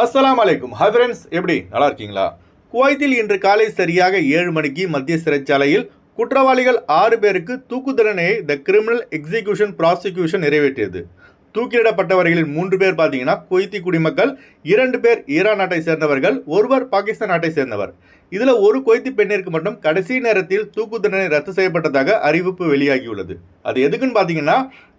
அஸ்லாம் அலைக்கும் hi friends எப்படி? நல்லா இருக்கீங்களா குவைத்தில் இன்று காலை சரியாக ஏழு மணிக்கு மத்திய சிறைச்சாலையில் குற்றவாளிகள் ஆறு பேருக்கு தூக்கு தண்டனையை த கிரிமினல் எக்ஸிக்யூஷன் ப்ராசிக்யூஷன் நிறைவேற்றியது. தூக்கிலிடப்பட்டவர்களில் மூன்று பேர் பார்த்தீங்கன்னா குவைத்தி குடிமக்கள் இரண்டு பேர் ஈரான் நாட்டை சேர்ந்தவர்கள் ஒருவர் பாகிஸ்தான் நாட்டை சேர்ந்தவர். இதில் ஒரு குவைத்தி பெண்ணிற்கு மட்டும் கடைசி நேரத்தில் தூக்கு தண்டனை ரத்து செய்யப்பட்டதாக அறிவிப்பு வெளியாகியுள்ளது. அது எதுக்குன்னு பார்த்தீங்கன்னா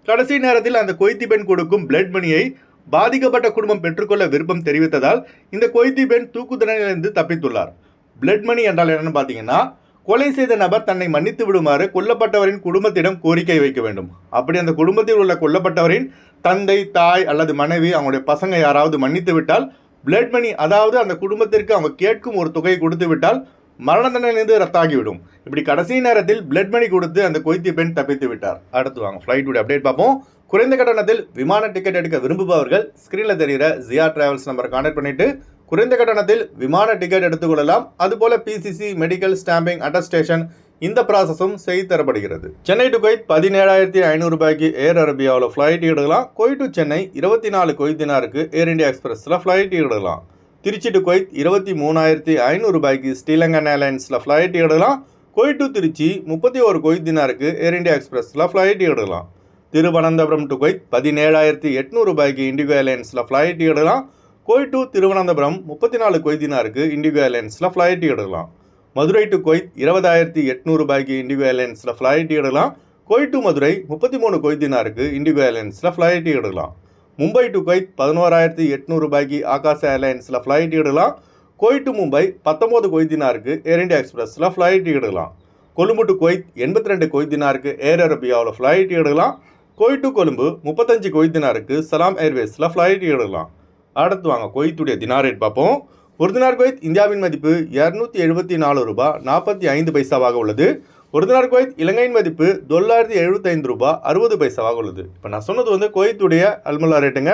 கடைசி நேரத்தில் அந்த கொய்த்தி பெண் கொடுக்கும் பிளட் மணியை பாதிக்கப்பட்ட குடும்பம் பெற்றுக்கொள்ள விருப்பம் தெரிவித்ததால் இந்த கொய்தி பெண் தூக்கு தண்டனையிலிருந்து தப்பித்துள்ளார். பிளட் மணி என்றால் என்னன்னு பார்த்தீங்கன்னா கொலை செய்த நபர் தன்னை மன்னித்து விடுமாறு கொல்லப்பட்டவரின் குடும்பத்திடம் கோரிக்கை வைக்க வேண்டும். அப்படி அந்த குடும்பத்தில் உள்ள கொல்லப்பட்டவரின் தந்தை தாய் அல்லது மனைவி அவங்களுடைய பசங்க யாராவது மன்னித்து விட்டால் பிளட் மணி அதாவது அந்த குடும்பத்திற்கு அவங்க கேட்கும் ஒரு தொகையை கொடுத்து விட்டால் மரண தண்டனையிலிருந்து ரத்தாகிவிடும். இப்படி கடைசி நேரத்தில் பிளட் மணி கொடுத்து அந்த கொய்த்திய பெண் தப்பித்து விட்டார். அடுத்து வாங்க ஃப்ளைட்டுடைய அப்டேட் பார்ப்போம். குறைந்த கட்டணத்தில் விமான டிக்கெட் எடுக்க விரும்புபவர்கள் ஸ்க்ரீனில் தெரிகிற ஜியா டிராவல்ஸ் நம்பரை கான்டாக்ட் பண்ணிவிட்டு குறைந்த கட்டணத்தில் விமான டிக்கெட் எடுத்துக்கொள்ளலாம். அதுபோல பிசிசி மெடிக்கல் ஸ்டாம்பிங் அட்டஸ்டேஷன் இந்த ப்ராசஸும் செய்து தரப்படுகிறது சென்னை டு கொய்த் பதினேழாயிரத்தி ஐநூறு ரூபாய்க்கு ஏர் அரபியாவில் ஃப்ளைட் எடுக்கலாம் கொய் டு சென்னை இருபத்தி நாலு கொய்தினாருக்கு ஏர் இந்தியா எக்ஸ்பிரஸில் ஃப்ளைட் எடுக்கலாம் திருச்சி டு கொய்த் இருபத்தி மூணாயிரத்தி ஐநூறு ரூபாய்க்கு ஸ்ரீலங்கன் ஏர்லைன்ஸில் ஃப்ளைட் எடுக்கலாம். கொய் டு திருச்சி முப்பத்தி ஒரு கொய்தினாருக்கு ஏர் இண்டியா எக்ஸ்பிரஸில் ஃப்ளைட் எடுக்கலாம். திருவனந்தபுரம் டு கொய்த் பதினேழாயிரத்தி எட்நூறு ரூபாய்க்கு இண்டிகோ ஏர்லைன்ஸில் ஃப்ளைட் எடுக்கலாம். கொய் டு திருவனந்தபுரம் முப்பத்தி நாலு கொய்தினாருக்கு இண்டிகோ ஏர்லைன்ஸில் ஃப்ளைட் எடுக்கலாம். மதுரை டு கொய்த் இருபதாயிரத்தி எட்நூறு ரூபாய்க்கு இண்டிகோ ஏர்லைன்ஸில் ஃப்ளைட் எடுக்கலாம். கொய் டு மதுரை முப்பத்தி மூணு கொய்தினாருக்கு இண்டிகோ ஏர்லைன்ஸில் ஃப்ளைட் எடுக்கலாம். மும்பை டு கொய்த் பதினோராயிரத்தி எட்நூறு ரூபாய்க்கு ஆகாஷ் ஏர்லைன்ஸில் ஃப்ளைட் எடுக்கலாம் கொய் டு மும்பை பத்தொம்போது கொய்தினாருக்கு ஏர் இண்டியா எக்ஸ்பிரஸில் ஃப்ளைட் எடுக்கலாம் கொழும்பு டு கொய்த் எண்பத்தி ரெண்டு கொய்தினாருக்கு ஏர் அரபியாவில் ஃப்ளைட் எடுக்கலாம் கொய் டு கொழும்பு முப்பத்தஞ்சு கொய்தினாருக்கு சலாம் ஏர்வேஸில் ஃப்ளைட் எடுக்கலாம் அடுத்து வாங்க கொய்த்துடைய தினார் ரேட் பார்ப்போம். ஒரு தினார் குவைத் இந்தியாவின் மதிப்பு இரநூத்தி எழுபத்தி நாலு ரூபாய் நாற்பத்தி ஐந்து பைசாவாக உள்ளது. ஒரு தினார் குவைத் இலங்கையின் மதிப்பு தொள்ளாயிரத்தி எழுபத்தைந்து ரூபாய் அறுபது பைசாவாக உள்ளது இப்போ நான் சொன்னது வந்து குவைத்துடைய அல்முல்லா ரேட்டுங்க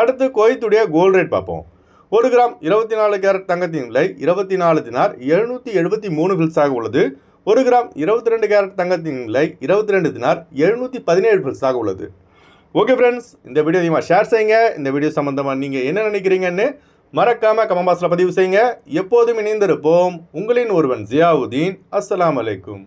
அடுத்து குவைத்துடைய கோல்டு ரேட் பார்ப்போம். ஒரு கிராம் இருபத்தி நாலு கேரட் தங்கத்தின் விலை இருபத்தி நாலு தினார் எழுநூற்றி எழுபத்தி மூணு ஃபில்ஸாக உள்ளது. ஒரு கிராம் இருபத்தி ரெண்டு கேரட் தங்கத்தின் விலை இருபத்தி ரெண்டு தினார் எழுநூற்றி பதினேழு ஃபில்ஸாக உள்ளது. ஓகே ஃப்ரெண்ட்ஸ் இந்த வீடியோ அதிகமாக ஷேர் செய்யுங்க. இந்த வீடியோ சம்மந்தமாக நீங்கள் என்ன நினைக்கிறீங்கன்னு மறக்காமல் கமெண்ட் பாக்ஸில் பதிவு செய்யுங்க. எப்போதும் இணைந்திருப்போம். உங்களின் ஒருவன் ஜியாவுதீன். அஸ்லாம் அலைக்கும்.